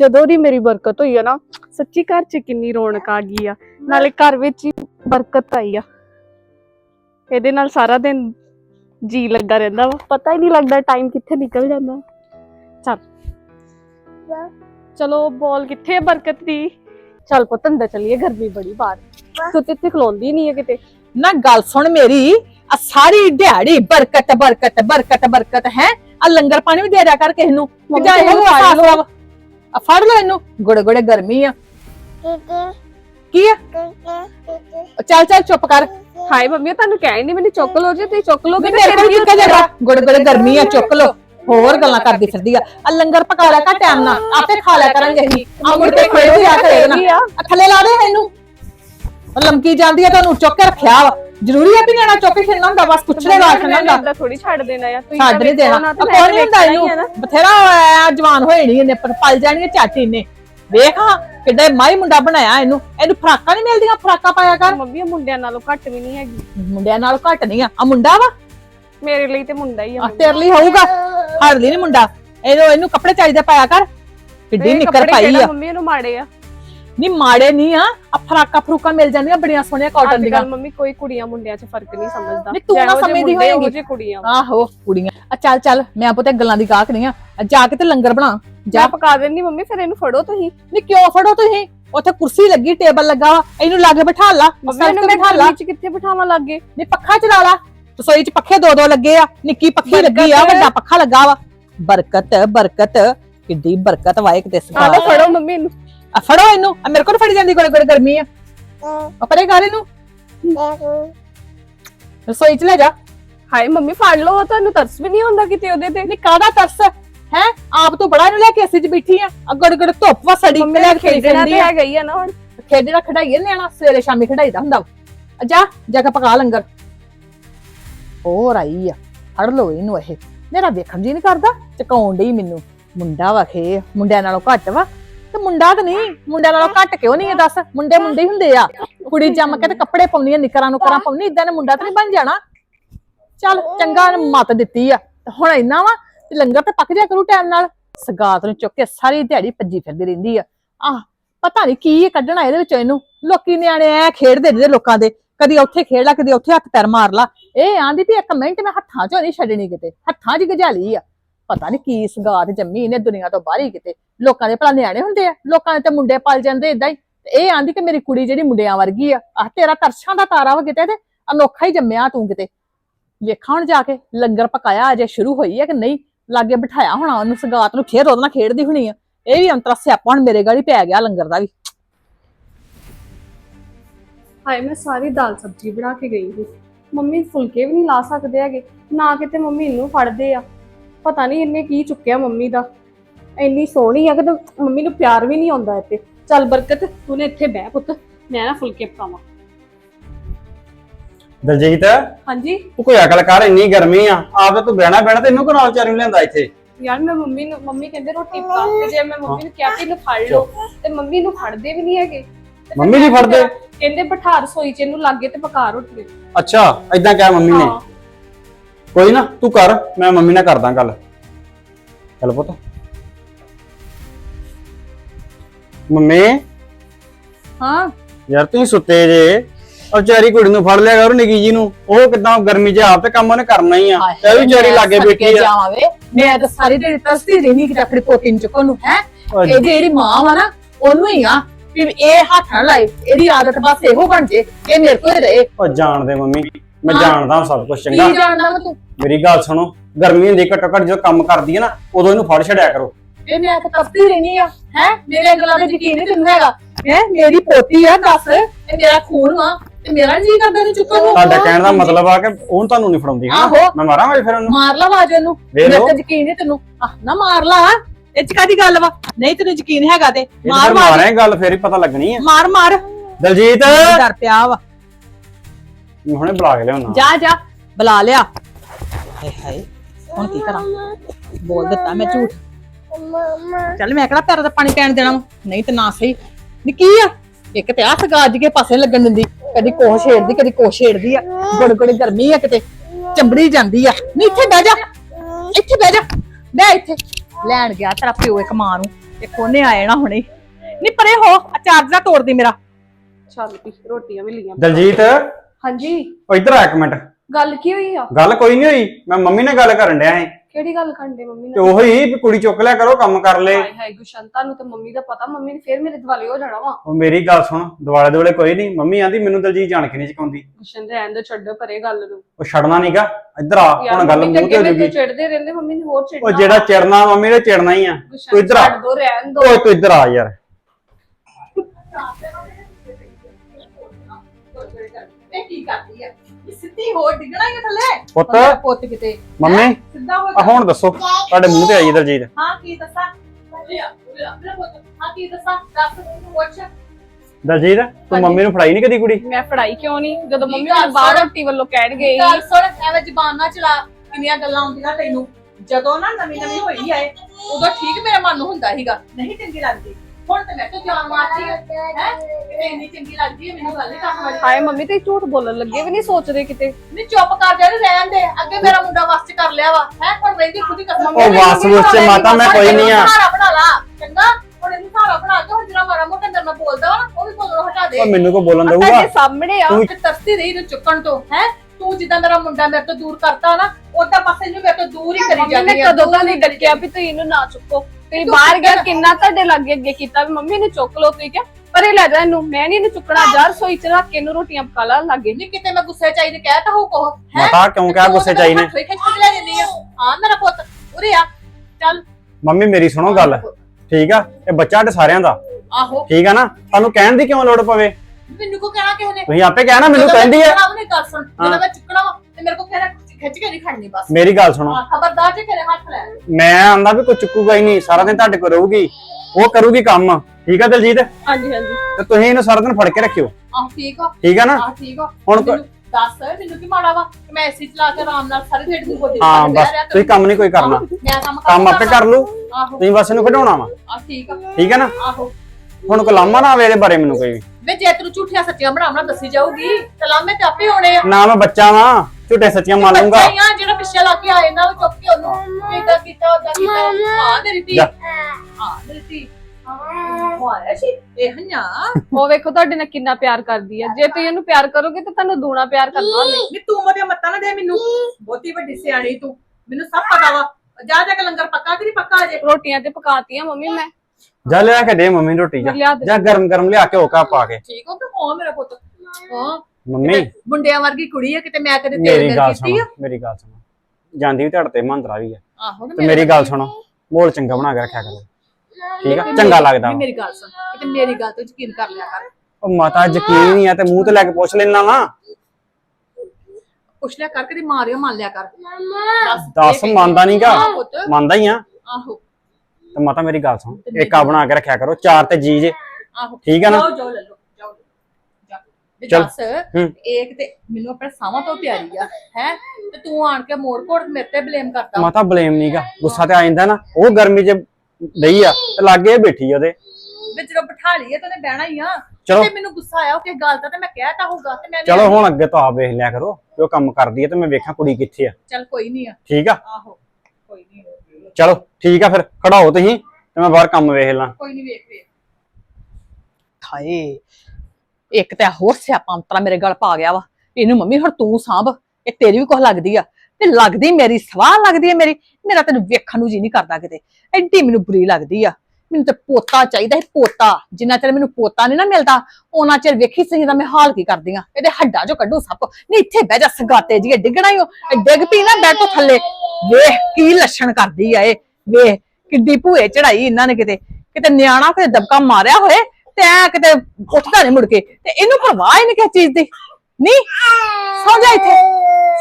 ਜਦੋਂ ਦੀ ਮੇਰੀ ਬਰਕਤ ਹੋਈ ਆ ਨਾ ਸੱਚੀ ਘਰ 'ਚ ਕਿੰਨੀ ਰੌਣਕ ਆ ਗਈ ਆ। ਨਾਲੇ ਘਰ ਵਿੱਚ ਹੀ ਬਰਕਤ ਆਈ ਆ। ਇਹਦੇ ਨਾਲ ਸਾਰਾ ਦਿਨ ਜੀ ਲੱਗਾ ਰਹਿੰਦਾ ਵਾ। ਪਤਾ ਹੀ ਨਹੀਂ ਲੱਗਦਾ ਟਾਈਮ ਕਿੱਥੇ ਨਿਕਲ ਜਾਂਦਾ। ਚੱਲ। ਚਲੋ ਬੋਲ ਕਿੱਥੇ ਆ ਬਰਕਤ ਦੀ? ਚੱਲ ਪੁੱਤ ਅੰਦਰ ਚੱਲੀਏ ਗਰਮੀ ਬੜੀ ਬਾਹਰ। ਤੂੰ ਤੇ ਇੱਥੇ ਖਲੋਂਦੀ ਨਹੀਂ ਹੈ ਕਿਤੇ। ਨਾ ਗੱਲ ਸੁਣ ਮੇਰੀ ਆ ਸਾਰੀ ਦਿਹਾੜੀ ਬਰਕਤ ਬਰਕਤ ਬਰਕਤ ਬਰਕਤ ਹੈ? ਆ ਲੰਗਰ ਪਾਣੀ ਵੀ ਦੇ ਦਿਆ ਕਰ ਕਿਸੇ ਨੂੰ। ਮੰਮੀ ਜਾ ਇਹ ਸਾਫ਼ ਆ ਫੜ ਲੋ ਇਹਨੂੰ। ਗੁੜੇ ਗੁੜੇ ਗਰਮੀ ਆ। ਕੀ ਆ? ਚੱਲ ਚੱਲ ਚੁੱਪ ਕਰ। ਹਾਏ ਮੰਮੀ ਤੁਹਾਨੂੰ ਕਹਿ ਨਹੀਂ ਮੈਨੂੰ ਚੁੱਕ ਲਓ ਜੇ ਤੁਸੀਂ ਚੁੱਕ ਲੋਗੇ ਮੇਰੇ ਕੋਲ ਕੀ ਕਹੇਗਾ ਗੁੜੇ ਗੁੜੇ ਗਰਮੀ ਆ ਚੁੱਕ ਲੋ ਹੋਰ ਗੱਲਾਂ ਕਰਦੀ ਫਿਰਦੀ ਆ। ਆ ਲੰਗਰ ਪਕਾ ਲਿਆ ਕਰ ਟਾਈਮ ਨਾਲ। ਆਪੇ ਖਾ ਲਿਆ ਕਰਾਂਗੇ ਅਸੀਂ। ਆ ਮੁੜ ਕੇ ਖੜੇ ਹੋ ਜਾ ਕਰੇ ਨਾ ਆ ਥੱਲੇ ਲਾ ਦੇ ਇਹਨੂੰ। ਉਹ ਲਮਕੀ ਜਾਂਦੀ ਆ ਤੁਹਾਨੂੰ ਚੁੱਕ ਕੇ ਰੱਖਿਆ ਵਾ। ਜ਼ਰੂਰੀ ਆ ਵੀ ਨਿਆਣਾ ਚੁੱਕ ਕੇ ਖੇਡਣਾ ਹੁੰਦਾ ਬਸ ਪੁੱਛਣੇ ਹੁੰਦਾ। ਥੋੜੀ ਛੱਡ ਦੇਣਾ ਆ ਤੁਸੀਂ ਛੱਡ ਨਹੀਂ ਦੇਣਾ। ਆ ਕੋਈ ਨਹੀਂ ਹੁੰਦਾ ਇਹਨੂੰ। ਬਥੇਰਾ ਹੋਇਆ, ਜਵਾਨ ਹੋਏ ਨਹੀਂ ਇਹਨੇ ਪਰ ਪਲ ਜਾਣਗੇ ਝੱਟ ਇਹਨੇ। ਵੇਖ ਹਾਂ ਕਿੱਡੇ ਮਾਈ ਮੁੰਡਾ ਬਣਾਇਆ ਇਹਨੂੰ। ਇਹਨੂੰ ਫਰਾਕਾਂ ਨਹੀਂ ਮਿਲਦੀਆਂ ਫਰਾਕਾਂ ਪਾਇਆ ਕਰ। ਮੰਮੀ ਇਹ ਮੁੰਡਿਆਂ ਨਾਲੋਂ ਘੱਟ ਵੀ ਨਹੀਂ ਹੈਗੀ। ਮੁੰਡਿਆਂ ਨਾਲ ਘੱਟ ਨਹੀਂ ਆ। ਆ ਮੁੰਡਾ ਵਾ? ਮੇਰੇ ਲਈ ਤੇ ਮੁੰਡਾ ਹੀ ਆ ਤੇਰੇ ਲਈ ਹੋਊਗਾ। ਹੜ ਲਈ ਨਹੀਂ ਮੁੰਡਾ। ਇਹਨੂੰ ਇਹਨੂੰ ਕੱਪੜੇ ਚਾਹੀਦੇ ਪਾਇਆ ਕਰ। ਕਿੱਡੀ ਨਿੱਕਰ ਪਾਈ ਆ। ਮੰਮੀ ਇਹਨੂੰ ਮਾੜੇ ਆ। ਨਹੀਂ ਮਾੜੇ ਨਹੀਂ ਆ ਆ ਫਰਾਕਾਂ ਫਰੂਕਾਂ ਮਿਲ ਜਾਂਦੀਆਂ ਬੜੀਆਂ ਸੋਹਣੀਆਂ ਕਾਟਨ ਦੀਆਂ। ਮੰਮੀ ਕੋਈ ਕੁੜੀਆਂ ਮੁੰਡਿਆਂ 'ਚ ਫ਼ਰਕ ਨਹੀਂ ਸਮਝਦਾ। ਨਹੀਂ, ਤੂੰ ਨਾ ਸਮਝਦੀ ਹੋਏਂਗੀ। ਜਿਹੇ ਕੁੜੀਆਂ। ਆਹੋ ਕੁੜੀਆਂ। ਆ ਚੱਲ ਚੱਲ ਮੈਂ ਪੁੱਤੇ ਗੱਲਾਂ ਦੀ ਗਾਹਕ ਨਹੀਂ ਆ। ਜਾ ਕੇ ਤੇ ਲੰਗਰ ਬਣਾ। ਜਾ। ਜਾ ਪਕਾ ਦੇਣੀ ਮੰਮੀ ਫਿਰ ਇਹਨੂੰ ਫੜੋ ਤੁਸੀਂ। ਨਹੀਂ ਕਿਉਂ ਫੜੋ ਤੁਸੀਂ? ਉੱਥੇ ਕੁਰਸੀ ਲੱਗੀ ਟੇਬਲ ਲੱਗਾ ਇਹਨੂੰ ਲਾਗੇ ਬਿਠਾ ਲਾ ਮੰਮੀ ਸੜਕ ਇਹਨੂੰ ਤੇ ਮੈਂ ਬਿਠਾ ਲਾ। ਕਿੱਥੇ ਬਿਠਾਵਾਂ ਲੱਗੇ? ਨਹੀਂ ਪੱਖਾ ਚਲਾ ਲਾ। ਰਸੋਈ 'ਚ ਪੱਖੇ ਦੋ ਦੋ ਲੱਗੇ ਆ। ਨਿੱਕੀ ਪੱਖੀ ਲੱਗੀ ਆ। ਵੱਡਾ ਪੱਖਾ ਲੱਗਾ ਵਾ। ਬਰਕਤ ਬਰਕਤ ਕਿੱਡੀ ਬਰਕਤ ਆ ਸਗਾ ਲਓ ਫੜੋ ਮੰਮੀ ਇਹਨੂੰ। ਆ ਫੜੋ ਇਹਨੂੰ। ਆ ਮੇਰੇ ਕੋਲ ਫੜੀ ਜਾਂਦੀ ਕੋਲੇ ਕੋਲੇ ਗਰਮੀ ਆ। ਆ ਪਰੇ ਕਰ ਇਹਨੂੰ। ਰਸੋਈ 'ਚ ਲੈ ਜਾ। ਹਾਏ ਮੰਮੀ ਫੜ ਲਓ। ਤੁਹਾਨੂੰ ਤਰਸ ਵੀ ਨਹੀਂ ਹੁੰਦਾ ਕਿਤੇ ਉਹਦੇ ਤੇ? ਨਹੀਂ ਕਾਹਦਾ ਤਰਸ? ਹੈ? ਆਪ ਤੂੰ ਬੜਾ ਇਹਨੂੰ ਲੈ ਕੇ ਅਸੀਂ 'ਚ ਬੈਠੀ ਆ। ਅਗੜ ਗੜ ਧੁੱਪ ਵਾ ਸੜੀ ਮੰਮੀ ਤੇ ਲੈ ਕੇ ਖੇਡਣਾ ਤੇ ਆ। ਹੀ ਆ ਨਾ ਹੁਣ। ਖੇਡਣਾ ਖੜਾਈਏ ਨਿਆਣਾ ਸਵੇਰੇ ਸ਼ਾਮੀ ਖੜਾਈਦਾ ਹੁੰਦਾ ਵਾ। ਆ ਜਾ ਜਾ ਕੇ ਪਕਾ ਲੰਗਰ। ਹੋਰ ਆਈ ਆ। ਫੜ ਲੋ ਇਹਨੂੰ ਇਹ। ਮੇਰਾ ਵੇਖਣ ਜੀ ਨਹੀਂ ਕਰਦਾ। ਚਕਾਉਣ ਡਈ ਮੈਨੂੰ। ਮੁੰਡਾ ਵਾ ਖੇ। ਮੁੰਡਿਆਂ ਨਾਲੋਂ ਘੱਟ ਵਾ। ਤੇ ਮੁੰਡਾ ਤਾਂ ਨਹੀਂ, ਮੁੰਡਿਆਂ ਨਾਲੋਂ ਘੱਟ ਕਿਉਂ ਨਹੀਂ ਇਹ ਦੱਸ? ਮੁੰਡੇ ਮੁੰਡੇ ਹੀ ਹੁੰਦੇ ਆ। ਕੁੜੀ ਜੰਮ ਕੇ ਤੇ ਕੱਪੜੇ ਪਾਉਣੀ ਆ, ਨਿਕਰਾਂ ਨੂੰ ਕਰਾਂ ਪਾਉਣੀ ਇਦਾਂ ਨੇ ਮੁੰਡਾ ਤਾਂ ਨਹੀਂ ਬਣ ਜਾਣਾ। ਚੱਲ, ਚੰਗਾ ਮਤ ਦਿੱਤੀ ਆ। ਤੇ ਹੁਣ ਇੰਨਾ ਵਾ ਤੇ ਲੰਗਰ ਤੇ ਪੱਕ ਜਾ ਕਰੂ ਟਾਈਮ ਨਾਲ। ਸਗਾਤ ਨੂੰ ਚੁੱਕ ਕੇ ਸਾਰੀ ਦਿਹਾੜੀ ਭੱਜੀ ਫਿਰਦੀ ਰਹਿੰਦੀ ਆ। ਆਹ, ਪਤਾ ਨਹੀਂ ਕੀ ਕੱਢਣਾ ਇਹਦੇ ਵਿੱਚੋਂ ਇਹਨੂੰ। ਲੋਕੀ ਨਿਆਣੇ ਐ ਖੇਡਦੇ ਨੇ ਲੋਕਾਂ ਦੇ। ਕਦੀ ਉੱਥੇ ਖੇਡ ਲਾ, ਕਦੀ ਉੱਥੇ ਹੱਥ ਪੈਰ ਮਾਰ ਲਾ। ਇਹ ਆਂਦੀ ਵੀ ਇੱਕ ਮਿੰਟ ਮੈਂ ਹੱਥਾਂ 'ਚੋਂ ਨਹੀਂ ਛੱਡਣੀ ਕਿਤੇ। ਹੱਥਾਂ 'ਚ ਗਜਾਲੀ ਆ। ਪਤਾ ਨਹੀਂ ਕੀ ਸਗਾਤ ਜੰਮੀ ਇਹਨੇ ਦੁਨੀਆ ਤੋਂ ਬਾਹਰ ਹੀ ਕਿਤੇ। ਲੋਕਾਂ ਦੇ ਭਲਾ ਨਿਆਣੇ ਹੁੰਦੇ ਆ। ਲੋਕਾਂ ਦੇ ਤੇ ਮੁੰਡੇ ਪਲ ਜਾਂਦੇ ਇਦਾਂ ਹੀ। ਇਹ ਆਂਦੀ ਕਿ ਮੇਰੀ ਕੁੜੀ ਜਿਹੜੀ ਮੁੰਡਿਆਂ ਵਰਗੀ ਆ। ਆਹ ਤੇਰਾ ਤਰਸ਼ਾਂ ਦਾ ਤਾਰਾ ਵਾ ਕਿਤੇ ਤੇ। ਅਨੋਖਾ ਹੀ ਜੰਮਿਆ ਤੂੰ ਕਿਤੇ। ਵੇਖਾਂ ਹੁਣ ਜਾ ਕੇ ਲੰਗਰ ਪਕਾਇਆ ਅਜੇ ਸ਼ੁਰੂ ਹੋਈ ਆ ਕਿ ਨਹੀਂ? ਲਾਗੇ ਬਿਠਾਇਆ ਹੋਣਾ ਉਹਨੂੰ ਸਗਾਤ ਨੂੰ। ਫੇਰ ਉਹਦੇ ਨਾਲ ਖੇਡਦੀ ਹੋਣੀ ਆ। ਇਹ ਵੀ ਅੰਤਰਾ ਸਿਆਪਾ ਹੁਣ ਮੇਰੇ ਗਾੜੀ ਪੈ ਗਿਆ ਲੰਗਰ ਦਾ ਵੀ। ਹਾਏ, ਮੈਂ ਸਾਰੀ ਦਾਲ ਸਬਜ਼ੀ ਬਣਾ ਕੇ ਗਈ ਸੀ। ਮੰਮੀ ਫੁਲਕੇ ਵੀ ਨਹੀਂ ਲਾ ਸਕਦੇ ਹੈਗੇ। ਨਾ ਕਿਤੇ ਮੰਮੀ ਇਹਨੂੰ ਫੜਦੇ ਆ। ਪਤਾ ਨਹੀਂ ਇਹਨੇ ਕੀ ਚੁੱਕਿਆ ਮੰਮੀ ਦਾ। ਇੰਨੀ ਸੋਹਣੀ ਆ ਕਿ ਤੇ ਮੰਮੀ ਨੂੰ ਪਿਆਰ ਵੀ ਨਹੀਂ ਆਉਂਦਾ ਇੱਥੇ। ਚੱਲ ਬਰਕਤ ਤੂੰ ਨੇ ਇੱਥੇ ਬਹਿ ਪੁੱਤ ਮੈਂ ਨਾ ਫੁਲਕੇ ਪਕਾਵਾਂ। ਦਲਜੀਤ ਹਾਂਜੀ? ਤੂੰ ਕੋਈ ਅਕਲ ਕਰ ਇੰਨੀ ਗਰਮੀ ਆ। ਆਪ ਤਾਂ ਤੂੰ ਬਹਿਣਾ ਬਹਿਣਾ ਤੇ ਇਹਨੂੰ ਕਨਾਲ ਚਾਰੀ ਨੂੰ ਲਿਆਂਦਾ ਇੱਥੇ? ਯਾਰ ਮੈਂ ਮੰਮੀ ਨੂੰ ਮੰਮੀ ਕਹਿੰਦੇ ਰੋਟੀ ਪਕਾ ਤੇ ਜੇ ਮੈਂ ਮੰਮੀ ਨੂੰ ਕਿਹਾ ਕਿ ਇਹਨੂੰ ਫੜ ਲਓ। ਤੇ ਮੰਮੀ ਨੂੰ ਫੜਦੇ ਵੀ ਨਹੀਂ ਹੈਗੇ। ਤੇ ਮੰਮੀ ਨੀ ਮੈਂ ਫੜਦੇ? ਕਹਿੰਦੇ ਬਿਠਾ ਰਸੋਈ ਚ ਇਹਨੂੰ ਲਾਗੇ ਤੇ ਪਕਾ ਰੋਟੀ। ਅੱਛਾ ਐਦਾਂ ਕਿਹਾ ਮੰਮੀ ਨੇ। ਹਾਂ। ਕੋਈ ਨਾ ਤੂੰ ਕਰ ਮੈਂ ਮੰਮੀ ਨਾਲ ਕਰਦਾ ਗੱਲ। ਚੱਲ ਪੁੱਤ। ਮੰਮੀ। ਹਾਂ। ਯਾਰ ਤੁਸੀਂ ਸੁੱਤੇ ਜੇ। ਉਹ ਵਿਚਾਰੀ ਕੁੜੀ ਨੂੰ ਫੜ ਲਿਆ ਕਰੋ ਨਿੱਕੀ ਜੀ ਨੂੰ। ਉਹ ਕਿਦਾਂ ਗਰਮੀ 'ਚ ਆਪ ਤੇ ਕੰਮ ਉਹਨੇ ਕਰਨਾ ਹੀ ਆ। ਤੇ ਉਹ ਵੀ ਵਿਚਾਰੀ ਲਾਗੇ ਬੈਠੀ ਆ। ਜਾਵੇ ਮੈਂ ਤਾਂ ਸਾਰੀ ਦਿਨ ਤਰਸਦੀ ਰਹਿਣੀ ਕਿ ਆਪਣੀ ਪੋਤੀ ਨੂੰ ਚੁੱਕਣ ਨੂੰ ਹੈ? ਇਹ ਜਿਹੜੀ ਮਾਂ ਵਾ ਨਾ ਉਹਨੂੰ ਹੀ ਆ ਵੀ ਇਹ ਹੱਥ ਨਾ ਲਾਏ। ਇਹਦੀ ਆਦਤ ਬਸ ਇਹੋ ਬਣ ਜੇ ਇਹ ਮੇਰੇ ਕੋਲ ਹੀ ਰਹੇ। ਉਹ ਜਾਣਦੇ ਮੰਮੀ। ਮੈਂ ਹਾਂ। ਜਾਣਦਾ ਸਭ ਕੁਝ ਕੀ ਚੰਗਾ। ਜਾਣਦਾ ਵਾ ਤੂੰ? ਮੇਰੀ ਗੱਲ ਸੁਣੋ ਗਰਮੀ ਹੁੰਦੀ ਘੱਟੋ ਘੱਟ ਜਦੋਂ ਕੰਮ ਕਰਦੀ ਹੈ ਨਾ ਉਦੋਂ ਇਹਨੂੰ ਫੜ ਛੜਿਆ ਕਰੋ। ਇਹ ਮੈਂ ਤਾਂ ਤਰਸਦੀ ਰਹਿਣੀ ਆ ਹੈ? ਮੇਰੇ ਗੱਲਾਂ ਤੇ ਯਕੀਨ ਨਹੀਂ ਤੈਨੂੰ ਹੈਗਾ। ਹੈ? ਮੇਰੀ ਪੋਤੀ ਆ ਦੱਸ। ਇਹ ਮੇਰਾ ਖੂਨ ਵਾ ਤੇ ਮੇਰਾ ਜੀ ਕਰਦਾ ਇਹਨੂੰ ਚੁੱਕਣ ਨੂੰ। ਤੁਹਾਡਾ ਕਹਿਣ ਦਾ ਮਤਲਬ ਆ ਕਿ ਉਹ ਤੁਹਾਨੂੰ ਨਹੀਂ ਫੜਾਉਂਦੀ ਹੈ? ਆਹੋ। ਮੈਂ ਮਾਰਾਂ ਵਾਲੀ ਫਿਰ ਉਹਨੂੰ? ਮਾਰ ਲਾ ਆਵਾਜ਼ ਉਹਨੂੰ ਵੇਖ ਮੇਰੇ ਲਓ। ਤੇ ਯਕੀਨ ਨਹੀਂ ਤੈਨੂੰ। ਆਹ, ਨਾ ਮਾਰ ਲਾ। ਇਹ ਚ ਕਾਦੀ ਗੱਲ ਵਾ? ਨਹੀਂ ਤੈਨੂੰ ਯਕੀਨ ਹੈਗਾ ਤੇ। ਇਹ ਮਾਰ ਤਾਂ ਮਾਰ। ਮਾਰਾਂ ਗੱਲ ਫੇਰ ਹੀ ਪਤਾ ਲੱਗਣੀ ਹੈ ਮਾਰ ਮਾਰ। ਦਲਜੀਤ! ਡਰ ਪਿਆ ਵਾ। ਮੈਂ ਹੁਣੇ ਬੁਲਾ ਕੇ ਲਿਆਉਣਾ। ਜਾ ਜਾ ਬੁਲਾ ਲਿਆ। ਹਾਏ ਹਾਏ ਹੁਣ ਕੀ ਕਰਾਂ? ਬੋਲ ਦਿੱਤਾ ਮੈਂ ਝੂਠ। ਚੱਲ ਮੈਂ ਕਿਹੜਾ ਪੈਰਾਂ ਤੇ ਪਾਣੀ ਪੈਣ ਦੇਣਾ ਵਾ? ਨਹੀਂ ਤੇ ਨਾ ਸਹੀ। ਨੀ ਕੀ ਆ? ਇੱਕ ਤੇ ਆ ਸਗਾਜ ਕੇ ਪਾਸੇ ਲੱਗਣ ਦਿੰਦੀ। ਕਦੀ ਕੋਹ ਛੇੜਦੀ ਕਦੀ ਕੋਹ ਛੇੜਦੀ ਆ। ਗੁੜ ਗੁੜ ਗਰਮੀ ਆ ਕਿਤੇ। ਚੰਬੜੀ ਜਾਂਦੀ ਆ। ਨਹੀਂ ਇੱਥੇ ਬਹਿ ਜਾ। ਇੱਥੇ ਬਹਿ ਜਾ। ਬਹਿ ਇੱਥੇ। ਲੈਣ ਗਿਆ ਤੇਰਾ ਪਿਓ ਇੱਕ ਮਾਂ ਨੂੰ। ਇੱਕ ਉਹਨੇ ਆ ਜਾਣਾ ਹੁਣੇ। ਨਹੀਂ ਪਰੇ ਹੋ। ਆ ਚਾਰਜਰ ਤੋੜਦੀ ਮੇਰਾ। ਚੱਲ ਪਈ ਰੋਟੀਆਂ ਵੀ ਲੀਆਂ ਦਲਜੀਤ? ਹਾਂਜੀ। ਉਹ ਇੱਧਰ ਆ ਇੱਕ ਮਿੰਟ। ਗੱਲ ਕੀ ਹੋਈ ਆ? ਗੱਲ ਕੋਈ ਨਹੀਂ ਹੋਈ। ਮੈਂ ਮੰਮੀ ਨਾਲ ਗੱਲ ਕਰਨ ਡਿਆ ਸੀ। ਕਿਹੜੀ ਗੱਲ ਕਰਦੇ ਮੰਮੀ ਤੇ ਨਾਲ ਉਹੀ ਵੀ ਕੁੜੀ ਚੁੱਕ ਲਿਆ ਕਰੋ ਕੰਮ ਕਰ ਲੈ। ਹਾਏ ਹਾਏ ਗੁਸ਼ਨ ਤੁਹਾਨੂੰ ਤੇ ਮੰਮੀ ਦਾ ਪਤਾ। ਮੰਮੀ ਨੇ ਫੇਰ ਮੇਰੇ ਦਿਵਾਲੇ ਹੋ ਜਾਣਾ ਵਾ। ਉਹ ਮੇਰੀ ਗੱਲ ਸੁਣ ਦੁਆਲੇ ਦੁਆਲੇ ਕੋਈ ਨਹੀਂ। ਮੰਮੀ ਆਂਦੀ ਮੈਨੂੰ ਦਲਜੀਤ ਜਾਣ ਕੇ ਨਹੀਂ ਚਕਾਉਂਦੀ ਗੁਸ਼ਨ ਰਹਿਣ ਦੇ ਛੱਡੋ ਪਰੇ ਗੱਲ ਨੂੰ। ਉਹ ਛੱਡਣਾ ਨਹੀਂਗਾ ਇੱਧਰ ਆ ਹੁਣ ਗੱਲ ਮੰਮੀ ਮੂੰਹ ਤੇ ਹੋ ਅੱਗੇ ਜੂਗੀ ਤੋਂ ਚਿੜਦੇ ਰਹਿੰਦੇ ਮੰਮੀ ਨੇ ਹੋਰ ਉਹ ਚਿੜਨਾ ਜਿਹੜਾ ਚਿੜਨਾ ਮੰਮੀ ਨੇ ਚਿੜਨਾ ਹੀ ਆ। ਗੁਸ਼ਨ ਤੂੰ ਇੱਧਰ ਆ। ਛੱਡ ਦੋ ਰਹਿਣ ਦੋ। ਓਏ ਤੂੰ ਇੱਧਰ ਆ ਯਾਰ। ਇਹ ਕੀ ਕਰਦੀ ਆ? ਇਹ ਸਿੱਧੀ ਹੋ ਡਿੱਗਣਾ ਹੀ ਆ ਥੱਲੇ। ਪੁੱਤ ਮੇਰਾ ਪੁੱਤ ਕਿਤੇ। ਮੰਮੀ ਸਿੱਧਾ ਹੋ ਆ ਹੁਣ ਦੱਸੋ ਤੁਹਾਡੇ ਮੂੰਹ ਤੇ ਆਈ ਦਲਜੀਤ? ਹਾਂ ਕੀ ਦੱਸਾਂ? ਲਿਆ ਲਿਆ ਮੇਰਾ ਪੁੱਤ। ਹਾਂ ਕੀ ਦੱਸਾਂ? ਦੱਸ ਪੁੱਛ। ਦਲਜੀਤ ਤੂੰ ਮੰਮੀ ਨੂੰ ਫੜਾਈ ਨਹੀਂ ਕਦੀ ਕੁੜੀ? ਮੈਂ ਫੜਾਈ ਕਿਉਂ ਨਹੀਂ ਜਦੋਂ ਮੰਮੀ ਮੈਨੂੰ ਬਾਹਰ। ਰੋਟੀ ਵੱਲੋਂ ਕਹਿਣ ਗਏ ਗੱਲ ਸੁਣ ਐਵੇਂ ਜ਼ਬਾਨ ਨਾ ਚਲਾ ਕਿੰਨੀਆਂ ਗੱਲਾਂ ਆਉਂਦੀਆਂ ਤੈਨੂੰ। ਜਦੋਂ ਨਾ ਨਵੀਂ ਨਵੀਂ ਹੋਈ ਆਏ ਉਦੋਂ ਠੀਕ ਮੇਰੇ ਮਨ ਨੂੰ ਹੁੰਦਾ ਸੀਗਾ। ਨਹੀਂ ਚੰਗੀ ਲੱਗਦੀ। ਹੁਣ ਤੇ ਮੈਂ ਤਾਂ ਜਾਨ ਮਾਰਦੀ ਹੈ ਹੈ? ਕਿਤੇ ਇੰਨੀ ਚੰਗੀ ਲੱਗਦੀ ਹੈ ਮੈਨੂੰ ਗੱਲ ਨਹੀਂ ਕਰਨ। ਵਾਲੀ ਹਾਏ ਮੰਮੀ ਤੇ ਝੂਠ ਬੋਲਣ ਲੱਗੇ ਵੀ ਨਹੀਂ ਸੋਚਦੇ ਕਿਤੇ? ਨਹੀਂ ਚੁੱਪ ਕਰ ਜਾ ਇਹਨੂੰ ਰਹਿਣ ਦੇ। ਅੱਗੇ ਮੇਰਾ ਮੁੰਡਾ ਵਸ ਚ ਕਰ ਲਿਆ ਵਾ ਹੈ? ਹੁਣ ਰਹਿੰਦੀ ਖੁਦ ਹੀ ਕਸਮ ਉਹ ਵਾਸ ਵੂਸ ਚ ਮਾਤਾ ਮੈਂ ਕੋਈ ਨਹੀਂ ਆ। ਸਹਾਰਾ ਬਣਾ ਲਾ ਚੰਗਾ? ਹੁਣ ਇਹਨੂੰ ਸਹਾਰਾ ਬਣਾ ਕੇ ਹੁਣ ਜਿਹੜਾ ਮਾੜਾ ਮੋਟਾ ਅੰਦਰ ਨਾਲ ਬੋਲਦਾ ਵਾ ਨਾ ਉਹ ਵੀ ਬੋਲਣੋਂ ਹਟਾ ਦੇ। ਉਹ ਮੈਨੂੰ ਕੋ ਬੋਲਣ ਦਊਗਾ? ਤੁਹਾਡੇ ਸਾਹਮਣੇ ਆ। ਤੂੰ ਤੇ ਤਰਸਦੀ ਰਹੀ ਇਹਨੂੰ ਚੁੱਕਣ ਤੋਂ ਹੈ? ਤੂੰ ਜਿੱਦਾਂ ਮੇਰਾ ਮੁੰਡਾ ਮੇਰੇ ਤੋਂ ਦੂਰ ਕਰਤਾ ਨਾ ਉਦਾਂ ਪਾਸੇ ਇਹਨੂੰ ਮੇਰੇ ਤੋਂ ਦੂਰ ਹੀ ਕਰੀ ਜਾਂਦੀ ਨੇ ਆ ਕਦੋਂ ਦਾ ਨਹੀਂ ਡੱਕਿਆ ਵੀ ਤੁਸੀਂ ਇਹਨੂੰ ਨਾ ਚੁੱਕੋ। ਤੁਸੀਂ ਤੂੰ ਬਾਹਰ ਗਿਆ ਚੁੱਕ ਕਿੰਨਾ ਤੁਹਾਡੇ ਲਾਗੇ ਅੱਗੇ ਕੀਤਾ ਵੀ ਮੰਮੀ ਨੇ ਚੁੱਕ ਲਓ ਤੁਸੀਂ ਕਿਹਾ। ਪਰੇ ਲੈ ਜਾ ਇਹਨੂੰ ਮੈਂ ਨਹੀਂ ਇਹਨੂੰ ਚੁੱਕਣਾ ਜਾ ਰਸੋਈ ਚ ਰੱਖ ਕੇ ਇਹਨੂੰ ਰੋਟੀਆਂ ਪਕਾ ਲਾ ਲਾਗੇ। ਨਹੀਂ ਕਿਤੇ ਮੈਂ ਗੁੱਸੇ ਚਾਹੀਦੇ ਕਹਿਤਾ ਹੋ ਕੋ ਹੈ? ਮਾਤਾ ਕਿਉਂ ਕਿਹਾ ਗੁੱਸੇ ਚਾਈ ਨੇ? ਖਿੱਚ ਖਿੱਚ ਲੈ ਜਾਂਦੀ ਆ। ਹਾਂ ਮੇਰਾ ਪੁੱਤ ਉਰੇ ਆ। ਚੱਲ। ਮੰਮੀ ਮੇਰੀ ਸੁਣੋ ਗੱਲ। ਠੀਕ ਆ? ਇਹ ਬੱਚਾ ਸਾਡੇ ਸਾਰਿਆਂ ਦਾ। ਆਹੋ। ਠੀਕ ਆ ਨਾ? ਤੁਹਾਨੂੰ ਕਹਿਣ ਦੀ ਕਿਉਂ ਲੋੜ ਪਵੇ? ਮੈਨੂੰ ਕੋ ਕਹਿਣਾ ਕਿਸੇ ਨੇ? ਤੁਸੀਂ ਆਪੇ ਕਹਿਣਾ ਮੈਨੂੰ ਕਹਿੰਦੀ ਆ। ਚੁੱਕਣਾ ਉਹਨੇ ਗੱਲ ਸੁਣ। ਜਦੋਂ ਮੈਂ ਚੁੱਕਣਾ ਵਾ ਤੇ ਮੇਰੇ ਕੋ ਕਹਿਣਾ ਖਿੱਚ ਕੇ ਨਹੀਂ ਖੜਨੀ ਬਸ। ਮੇਰੀ ਗੱਲ ਸੁਣੋ। ਹਾਂ ਖਬਰਦਾਰ ਜੇ ਤੇਰੇ ਹੱਥ ਲੈ ਮੈਂ ਆਂਦਾ ਵੀ ਕੋਈ ਚੁੱਕੂਗਾ ਹੀ ਨਹੀਂ ਸਾਰਾ ਦਿਨ ਤੁਹਾਡੇ ਕੋਲ ਰਹੂਗੀ। ਉਹ ਕਰੂਗੀ ਕੰਮ। ਠੀਕ ਆ ਦਲਜੀਤ? ਹਾਂਜੀ ਹਾਂਜੀ। ਤੇ ਤੁਸੀਂ ਇਹਨੂੰ ਸਾਰਾ ਦਿਨ ਫੜ ਕੇ ਰੱਖਿਓ। ਆਹ ਠੀਕ ਆ। ਠੀਕ ਆ ਨਾ? ਆਹ ਠੀਕ ਆ। ਹੁਣ ਮੈਨੂੰ ਦੱਸ ਮੈਨੂੰ ਕੀ ਮਾੜਾ ਵਾ? ਕਿ ਮੈਂ ਏਸੀ ਚਲਾ ਕੇ ਆਰਾਮ ਨਾਲ ਸਾਰੇ ਦਿਨ ਨੂੰ ਗੋਦੀ ਹਾਂ ਬਸ। ਤੁਸੀਂ ਕੰਮ ਨਹੀਂ ਕੋਈ ਕਰਨਾ। ਮੈਂ ਕੰਮ ਕੰਮ ਆਪੇ ਕਰ ਲੂ ਆਹੋ। ਤੁਸੀਂ ਬਸ ਇਹਨੂੰ ਖਿਡਾਉਣਾ ਵਾ। ਆਹ ਠੀਕ ਆ। ਠੀਕ ਆ ਨਾ? ਆਹੋ। ਹੁਣ ਕੋਈ ਲਾਮਾ ਨਾ ਆਵੇ ਇਹਦੇ ਬਾਰੇ ਮੈਨੂੰ ਕੋਈ ਵੀ। ਵੇ ਜੇ ਤੈਨੂੰ ਝੂਠੀਆਂ ਸੱਚੀਆਂ ਬਣਾਉਣਾ ਦੱਸੀ ਜਾਊਗੀ ਸਲਾਮੇ ਤੇ ਆਪੇ ਹੋਣੇ ਆ। ਨਾ ਮੈਂ ਬੱਚਾ ਵਾਂ। ਝੂਠੇ ਸੱਚੀਆਂ ਮੰਨ ਲੂੰਗਾ ਬੱਚਾ ਹੀ ਆ ਜਿਹੜਾ ਪਿੱਛੇ ਲਾ ਕੇ ਆਏ ਨਾ ਉਹ ਚੁੱਕ ਕੇ ਉਹਨੂੰ। ਇਦਾਂ ਕੀਤਾ ਉਦਾਂ ਕੀਤਾ। ਹਾਂ ਮੇਰੀ ਧੀ। ਜਾ। ਹਾਂ ਮੇਰੀ ਧੀ। ਹਾਂ ਹੋਇਆ ਸੀ। ਇਹ ਹੰਨਾ ਉਹ ਵੇਖੋ ਤੁਹਾਡੇ ਨਾਲ ਕਿੰਨਾ ਪਿਆਰ ਕਰਦੀ ਆ। ਜੇ ਤੁਸੀਂ ਇਹਨੂੰ ਪਿਆਰ ਕਰੋਗੇ ਤਾਂ ਤੁਹਾਨੂੰ ਦੂਣਾ ਪਿਆਰ ਕਰਨਾ ਉਹਨੇ। ਨੀ ਤੂੰ ਮਦੇ ਮੱਤਾਂ ਨਾ ਦੇ ਮੈਨੂੰ। ਬਹੁਤੀ ਵੱਡੀ ਸਿਆਣੀ ਤੂੰ। ਮੈਨੂੰ ਸਭ ਪਤਾ ਵਾ। ਜਾ ਜਾ ਕੇ ਲੰਗਰ ਪੱਕਾ ਕਿ ਨਹੀਂ ਪੱਕਾ ਅਜੇ? ਰੋਟੀਆਂ ਤੇ ਪਕਾਤੀਆਂ ਮੰਮੀ ਮੈਂ। ਜਾ ਲਿਆ ਕੇ ਦੇ ਮੰਮੀ ਨੂੰ ਰੋਟੀ ਜਾ। ਲਿਆ ਦੇ। ਜਾਂ ਗਰਮ ਗਰਮ ਲਿਆ ਕੇ ਹੋਕਾ ਪਾ ਕੇ। ਠੀਕ ਹੋ ਕਿ ਹੋ ਮੇਰਾ ਪੁੱਤ? ਹਾਂ। ਮੰਮੀ। ਮੁੰਡਿਆਂ ਵਰਗੀ ਕੁੜੀ ਆ ਕਿਤੇ ਮੈਂ ਕਦੇ ਮੇਰੀ ਤੇਰੇ ਗੱਲ ਨਾਲ ਕੀਤੀ ਸੁਣੋ ਆ? ਮੇਰੀ ਗੱਲ ਸੁਣੋ। ਜਾਂਦੀ ਵੀ ਤੁਹਾਡੇ ਤੇ ਮੰਤਰਾ ਵੀ ਆ। ਆਹੋ ਤੇ ਮੇਰੀ ਗੱਲ ਸੁਣੋ ਮੋਲ ਚੰਗਾ ਬਣਾ ਕੇ ਰੱਖਿਆ ਕਰੋ। ਠੀਕ ਆ? ਚੰਗਾ ਲੱਗਦਾ। ਵਾ। ਮੇਰੀ ਗੱਲ ਸੁਣ ਕਿਤੇ ਮੇਰੀ ਗੱਲ ਤੋਂ ਯਕੀਨ ਕਰ ਲਿਆ ਕਰ। ਉਹ ਮਾਤਾ ਯਕੀਨ ਨਹੀਂ ਆ ਤੇ ਮੂੰਹ ਤੇ ਲੈ ਕੇ ਪੁੱਛ ਲੈਣਾ ਵਾ। ਪੁੱਛ ਲਿਆ ਕਰ ਕਦੀ ਮਾਰਿਓ ਮੰਨ ਲਿਆ ਕਰ। ਦੱਸ ਮੰਨਦਾ ਨਹੀਂਗਾ ਹਾਂ ਪੁੱਤ। ਮੰਨਦਾ ਹੀ ਆ। ਆਹੋ। ਤੇ ਮਾਤਾ ਮੇਰੀ ਗੱਲ ਸੁਣ ਏਕਾ ਬਣਾ ਕੇ ਰੱਖਿਆ ਕਰੋ ਚਾਰ ਤੇ ਜੀ ਜੇ। ਆਹੋ। ਠੀਕ ਆ ਨਾ? ਜਾਓ ਜਾਓ ਲੈ ਲਓ। ਚੱਲ। ਦੱਸ ਹੂੰ। ਇੱਕ ਤੇ ਮੈਨੂੰ ਆਪਣੇ ਸਾਵਾਂ ਤੋਂ ਪਿਆਰੀ ਆ ਹੈ? ਤੇ ਤੂੰ ਆਣ ਕੇ ਮੋੜ ਕੋੜ ਮੇਰੇ ਤੇ ਬਲੇਮ ਕਰਦਾ। ਮਾਤਾ ਬਲੇਮ ਨਹੀਂਗਾ ਗੁੱਸਾ ਤੇ ਆ ਜਾਂਦਾ ਨਾ ਉਹ ਗਰਮੀ 'ਚ ਲਈ ਆ ਤੇ ਲਾਗੇ ਬੈਠੀ ਆ ਉਹਦੇ। ਵੀ ਜਦੋਂ ਬਿਠਾ ਲਈਏ ਤਾਂ ਉਹਨੇ ਬਹਿਣਾ ਹੀ ਆ। ਚਲੋ। ਤੇ ਮੈਨੂੰ ਗੁੱਸਾ ਆਇਆ ਉਹ ਕਿਸ ਗੱਲ ਦਾ ਤੇ ਮੈਂ ਕਹਿਤਾ ਹੋਊਗਾ ਤੇ ਮੈਂ ਚਲੋ ਹੁਣ ਅੱਗੇ ਤੋਂ ਆਪ ਵੇਖ ਲਿਆ ਕਰੋ ਕਿ ਉਹ ਕੰਮ ਕਰਦੀ ਹੈ ਤੇ ਮੈਂ ਵੇਖਾਂ ਕੁੜੀ ਕਿੱਥੇ ਆ। ਚੱਲ ਕੋਈ ਨਹੀਂ ਆ। ਠੀਕ ਆ? ਆਹੋ ਕੋਈ ਨਹੀਂ ਚਲੋ ਠੀਕ ਆ ਫਿਰ ਖੜਾਓ ਤੁਸੀਂ ਤੇ ਮੈਂ ਬਾਹਰ ਕੰਮ ਵੇਖ ਲਾਂ। ਕੋਈ ਨਹੀਂ ਵੇਖ ਵੇਖ। ਹਾਏ ਇੱਕ ਤਾਂ ਹੋਰ ਸਿਆਪਾ ਅੰਤਰਾ ਮੇਰੇ ਗਲ ਪਾ ਗਿਆ ਵਾ। ਇਹਨੂੰ ਮੰਮੀ ਹੁਣ ਤੂੰ ਸਾਂਭ, ਇਹ ਤੇਰੀ ਵੀ ਕੁਛ ਲੱਗਦੀ ਆ। ਤੇ ਲੱਗਦੀ ਮੇਰੀ, ਸਵਾਹ ਲੱਗਦੀ ਹੈ ਮੇਰੀ। ਮੇਰਾ ਤੈਨੂੰ ਵੇਖਣ ਨੂੰ ਜੀ ਨਹੀਂ ਕਰਦਾ ਕਿਤੇ। ਐਡੀ ਮੈਨੂੰ ਬੁਰੀ ਲੱਗਦੀ ਆ। ਮੈਨੂੰ ਤੇ ਪੋਤਾ ਚਾਹੀਦਾ ਹੈ ਪੋਤਾ। ਜਿੰਨਾ ਚਿਰ ਮੈਨੂੰ ਪੋਤਾ ਨਹੀਂ ਨਾ ਮਿਲਦਾ ਉਹਨਾਂ ਚਿਰ ਵੇਖੀ ਸਹੀ ਦਾ ਮੈਂ ਹਾਲ ਕੀ ਕਰਦੀ ਆ। ਇਹਦੇ ਹੱਡਾਂ ਚੋਂ ਕੱਢੂ ਸੱਪ। ਨਹੀਂ, ਇੱਥੇ ਬਹਿ ਜਾ ਸਗਾਤੇ ਜੀ ਡਿੱਗਣਾ ਹੀ ਓ। ਇਹ ਡਿੱਗ ਪਈ ਨਾ ਬੈਠ ਤੋਂ ਥੱਲੇ। ਵੇਖ ਕੀ ਲੱਛਣ ਕਰਦੀ ਆ ਇਹ। ਵੇਖ ਕਿੱਡੀ ਭੂਏ ਚੜਾਈ ਇਹਨਾਂ ਨੇ ਕਿਤੇ। ਕਿਤੇ ਨਿਆਣਾ ਕਿਤੇ ਦਬਕਾ ਮਾਰਿਆ ਹੋਏ। ਤੇ ਐ ਕਿਤੇ ਉੱਠਦਾ ਨਹੀਂ ਮੁੜ ਕੇ। ਤੇ ਇਹਨੂੰ ਪਰਵਾਹ ਹੀ ਨਹੀਂ ਕਿਸੇ ਚੀਜ਼ ਦੀ। ਨਹੀਂ ਸੌ ਜਾ ਇੱਥੇ।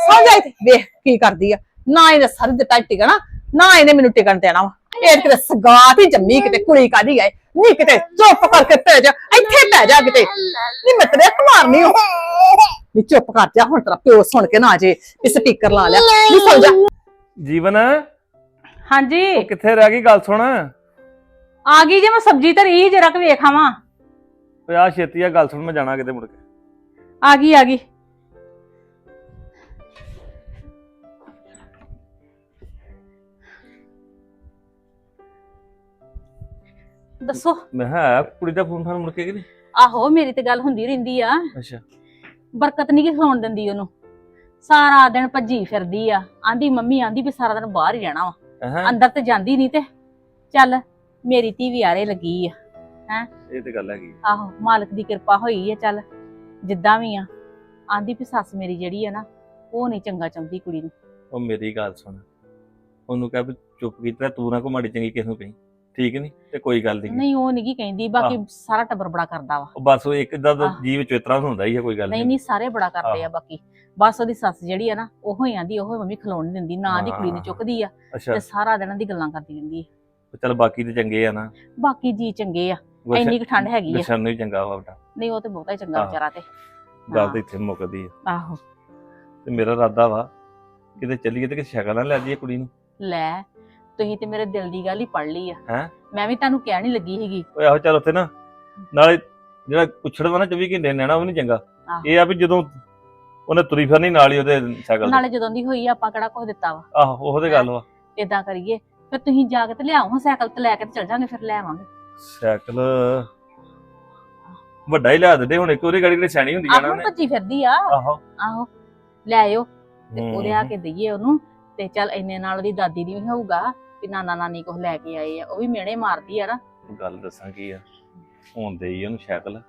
ਸੌ ਜਾ ਇੱਥੇ। ਵੇਖ ਕੀ ਕਰਦੀ ਆ। ਨਾ ਇਹਨੇ ਸਰ ਦਿੱਤਾ ਟਿਕਣਾ ਨਾ ਇਹਨੇ ਮੈਨੂੰ ਟਿਕਣ ਦੇਣਾ ਵਾ। ਇਹ ਕਿਤੇ ਸਗਾਤ ਹੀ ਜੰਮੀ ਕਿਤੇ ਕੁੜੀ ਕਾਦੀ ਆਏ ਨਹੀਂ ਕਿਤੇ ਚੁੱਪ ਕਰਕੇ ਪੈ ਜਾ। ਇੱਥੇ ਪੈ ਜਾ ਕਿਤੇ। ਨਹੀਂ ਮੈਂ ਤੇਰੇ ਮਾਰਨੀ ਹੋ ਨਹੀਂ ਚੁੱਪ ਕਰ ਜਾ। ਹੁਣ ਤੇਰਾ ਪਿਓ ਸੁਣ ਕੇ ਨਾ ਜੇ। ਇਹ ਸਪੀਕਰ ਲਾ ਲਿਆ। ਨਹੀਂ ਸੌ ਜਾ। ਜੀਵਨ ਹਾਂਜੀ। ਉਹ ਕਿੱਥੇ ਰਹਿ ਗਈ? ਗੱਲ ਸੁਣ। ਆ ਗਈ ਜੇ ਮੈਂ ਸਬਜ਼ੀ ਧਰੀ ਜਰਾ ਕੁ ਵੇਖਾਵਾਂ ਓਏ ਆ ਛੇਤੀ ਆ ਗੱਲ ਸੁਣ ਮੈਂ ਜਾਣਾ ਕਿਤੇ ਮੁੜ ਕੇ। ਆ ਗਈ ਆ ਗਈ। ਦੱਸੋ। ਮੈਂ ਕਿਹਾ ਕੁੜੀ ਦਾ ਫੋਨ ਫਾਨ ਮੁੜ ਕੇ ਕਿ ਨਹੀਂ? ਆਹੋ ਮੇਰੀ ਤੇ ਗੱਲ ਹੁੰਦੀ ਰਹਿੰਦੀ ਆ। ਅੱਛਾ। ਬਰਕਤ ਨਹੀਂ ਕਿ ਖਲਾਉਣ ਦਿੰਦੀ ਉਹਨੂੰ। ਸਾਰਾ ਦਿਨ ਭੱਜੀ ਫਿਰਦੀ ਆ। ਆਂਦੀ ਮੰਮੀ ਆਂਦੀ ਵੀ ਸਾਰਾ ਦਿਨ ਬਾਹਰ ਹੀ ਰਹਿਣਾ ਵਾ। ਹਾਂ? ਅੰਦਰ ਤੇ ਜਾਂਦੀ ਨਹੀਂ ਤੇ। ਚੱਲ ਮੇਰੀ ਧੀ ਵੀ ਆਰੇ ਲੱਗੀ ਆ। ਇਹ ਤੇ ਗੱਲ ਹੈਗੀ ਆਹੋ ਮਾਲਕ ਦੀ ਕਿਰਪਾ ਹੋਈ ਆ ਚੱਲ। ਜਿੱਦਾਂ ਵੀ ਆ ਆਂਦੀ ਵੀ ਸੱਸ ਮੇਰੀ ਜਿਹੜੀ ਆ ਨਾ ਉਹ ਨਹੀਂ ਚੰਗਾ ਚਾਹੁੰਦੀ ਕੁੜੀ ਨੂੰ। ਉਹ ਮੇਰੀ ਗੱਲ ਸੁਣ। ਉਹਨੂੰ ਕਹਿ ਵੀ ਚੁੱਪ ਕੀਤਾ ਤੂੰ ਨਾ ਕੋ ਮਾੜੀ ਚੰਗੀ ਕਿਸ ਨੂੰ ਕਹੀਂ। ਠੀਕ ਨਹੀਂ ਤੇ ਕੋਈ ਗੱਲ ਨਹੀਂ ਨਹੀਂ ਉਹ ਨਹੀਂ ਕਹਿੰਦੀ ਬਾਕੀ ਸਾਰਾ ਟੱਬਰ ਬੜਾ ਕਰਦਾ ਵਾ। ਬਸ ਉਹ ਇੱਕ ਦਾ ਆਹ। ਜੀਵ ਚੇਤਰਾ ਹੁੰਦਾ ਹੀ ਹੈ ਕੋਈ ਗੱਲ ਨਹੀਂ ਨਹੀਂ ਨਹੀਂ ਸਾਰੇ ਬੜਾ ਕਰਦੇ ਆ। ਬਾਕੀ। ਬਸ ਉਹਦੀ ਸੱਸ ਜਿਹੜੀ ਆ ਨਾ ਉਹ ਹੀ ਆਂਦੀ ਉਹ ਮੰਮੀ ਖਲੋਣ ਨੀ ਦਿੰਦੀ ਨਾ ਦੀ ਕੁੜੀ ਨੂੰ ਹਾਂ। ਚੁੱਕਦੀ ਆ। ਤੇ ਸਾਰਾ ਦਿਨ ਦੀ ਗੱਲਾਂ ਕਰਦੀ ਰਹਿੰਦੀ ਆ। ਚੱਲ ਬਾਕੀ ਤੇ ਚੰਗੇ ਆ ਨਾ। ਬਾਕੀ ਜੀ ਚੰਗੇ ਆ। ਇੰਨੀ ਕੁ ਠੰਡ ਹੈਗੀ ਆ। ਦਰਸ਼ਨ ਨੂੰ ਹੀ ਚੰਗਾ ਵਾ ਬੇਟਾ। ਨਹੀਂ ਉਹ ਤੇ ਬਹੁਤਾ ਹੀ ਚੰਗਾ। ਵਿਚਾਰਾ ਤੇ। ਗੱਲ ਤਾਂ ਇੱਥੇ ਮੁੱਕਦੀ ਆ। ਆਹੋ। ਤੇ ਮੇਰਾ ਇਰਾਦਾ ਵਾ ਕਿਤੇ ਚੱਲੀਏ ਤੇ ਕਿ ਸ਼ਕਲ ਨਾ ਲੈ ਜਾਈਏ ਕੁੜੀ ਨੂੰ। ਲੈ ਤੁਸੀਂ ਤੇ ਮੇਰੇ ਦਿਲ ਦੀ ਗੱਲ ਹੀ ਪੜ ਲਈ ਆ। ਹੈਂ? ਮੈਂ ਵੀ ਤੁਹਾਨੂੰ ਕਹਿਣ ਨਹੀਂ ਲੱਗੀ ਸੀਗੀ। ਓਏ ਆਹੋ ਚੱਲ ਉੱਥੇ ਨਾ ਨਾਲੇ ਜਿਹੜਾ ਪੁੱਛੜ ਵਾ ਨਾ 24 ਘੰਟੇ ਨੈਣਾ ਉਹ ਨਹੀਂ ਚੰਗਾ। ਆਹੋ। ਇਹ ਆ ਵੀ ਜਦੋਂ ਉਹਨੇ ਤੁਰੀ ਫਿਰਨੀ ਨਾਲ ਹੀ ਉਹਦੇ ਸਾਈਕਲ ਤੇ। ਨਾਲੇ ਜਦੋਂ ਦੀ ਹੋਈ ਆ, ਆਪਾਂ ਕਿਹੜਾ ਕੁਝ ਦਿੱਤਾ ਵਾ। ਆਹੋ ਉਹੋ ਤੇ ਗੱਲ ਵਾ। ਇਦਾਂ ਕਰੀਏ ਫਿਰ ਤੁਸੀਂ ਜਾ ਕੇ ਤੇ ਲਿਆਓ ਹਾਂ ਸਾਈਕਲ ਤੇ ਲੈ ਕੇ ਤੇ ਚੱਲ ਜਾਾਂਗੇ ਫਿਰ ਲੈ ਆਵਾਂਗੇ। ਸਾਈਕਲ ਵੱਡਾ ਹੀ ਲਿਆ ਦਿੰਦੇ ਹੁਣ ਇੱਕ ਉਹਦੀ ਗਾੜੀ ਕਿਹੜੀ ਸਿਆਣੀ ਹੁੰਦੀ ਜਾਣਾ ਆਹੋ ਉਹਨੇ। ਭੱਜੀ ਫਿਰਦੀ ਆ। ਆਹੋ। ਆਹੋ ਲੈ ਆਇਓ ਤੇ ਹੂੰ। ਲਿਆ ਕੇ ਦਈਏ ਉਹਨੂੰ ਤੇ ਚੱਲ ਇੰਨੇ ਨਾਲ ਉਹਦੀ ਦਾਦੀ ਦੀ ਵੀ ਹੋਊਗਾ ਵੀ ਨਾਨਾ ਨਾਨੀ ਕੋਲ ਲੈ ਕੇ ਆਏ ਆ ਉਹ ਵੀ ਮਿਹਣੇ ਮਾਰਦੀ ਆ ਨਾ। ਗੱਲ ਦੱਸਾਂ ਕੀ ਆ ਹੁਣ ਦੇ ਹੀ ਉਹਨੂੰ ਸਾਈਕਲ